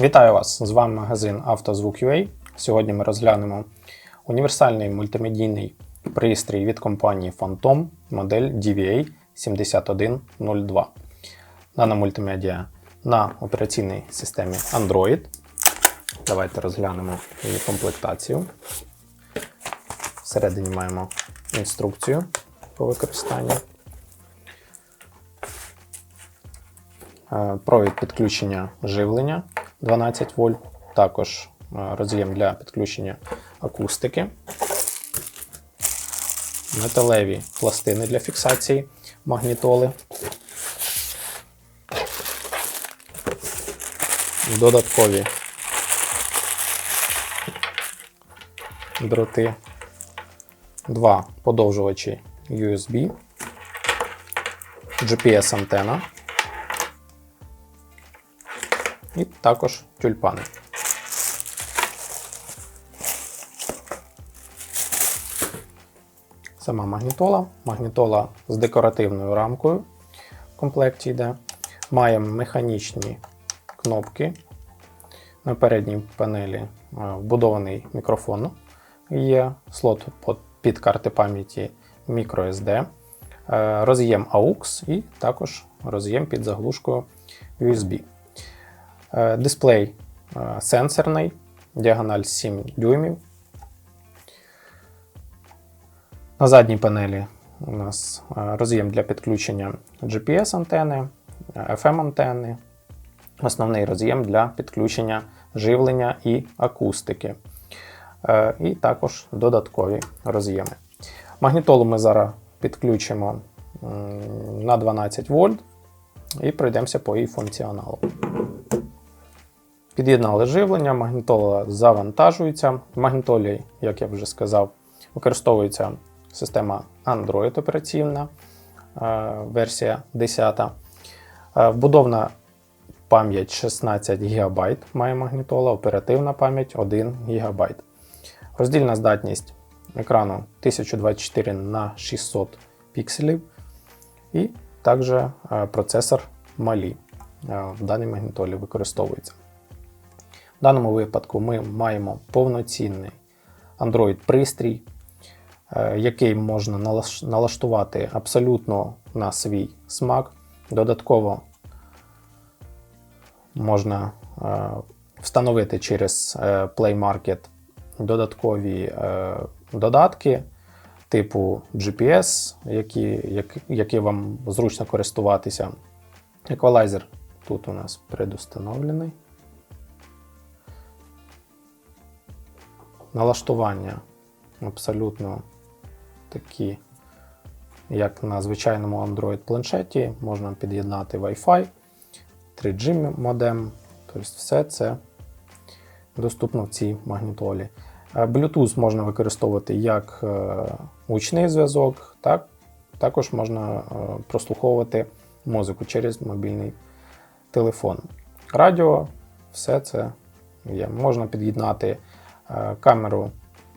Вітаю вас! З вами магазин «Автозвук.UA». Сьогодні ми розглянемо універсальний мультимедійний пристрій від компанії Phantom модель DVA 7102. Дана мультимедіа на операційній системі Android. Давайте розглянемо її комплектацію. Всередині маємо інструкцію по використанню. Е, Провід підключення живлення 12 вольт, також е, роз'єм для підключення акустики, металеві пластини для фіксації магнітоли, додаткові дроти, два подовжувачі USB, GPS-антена. І також тюльпани. Сама магнітола. Магнітола з декоративною рамкою в комплекті йде. Маємо механічні кнопки. На передній панелі е, вбудований мікрофон. Є слот під карти пам'яті microSD, е, роз'єм AUX і також роз'єм під заглушкою USB. Е, Дисплей е, сенсорний, діагональ 7 дюймів. На задній панелі у нас е, роз'єм для підключення GPS-антени, FM-антени, основний роз'єм для підключення живлення і акустики. І також додаткові роз'єми. Магнітолу ми зараз підключимо на 12 вольт і пройдемося по її функціоналу. Під'єднали живлення, магнітола завантажується. В магнітолі, як я вже сказав, використовується система Android операційна е, версія 10. Е, Вбудована пам'ять 16 ГБ має магнітола, оперативна пам'ять 1 ГБ. Роздільна здатність екрану 1024 на 600 пікселів. І також е, процесор Mali в даній магнітолі використовується. В даному випадку ми маємо повноцінний Android-пристрій, е, який можна налаштувати абсолютно на свій смак. Додатково можна е, встановити через е, Play Market додаткові додатки типу GPS, які, які вам зручно користуватися. Еквалайзер тут у нас предустановлений. Налаштування абсолютно такі, як на звичайному Android планшеті, можна під'єднати Wi-Fi, 3G модем, тобто все це доступно в цій магнітолі. Е, Bluetooth можна використовувати як е, гучний зв'язок, так також можна е, прослуховувати музику через мобільний телефон. Радіо, все це є. Можна під'єднати камеру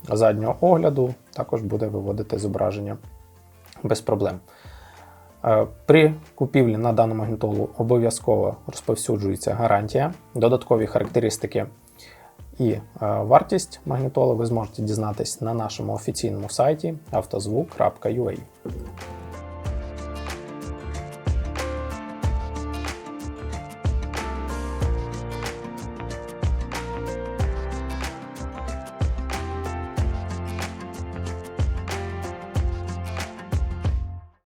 заднього огляду, також буде виводити зображення без проблем. Е, При купівлі на дану магнітолу обов'язково розповсюджується гарантія, додаткові характеристики і е, вартість магнітоли ви зможете дізнатись на нашому офіційному сайті автозвук.ua.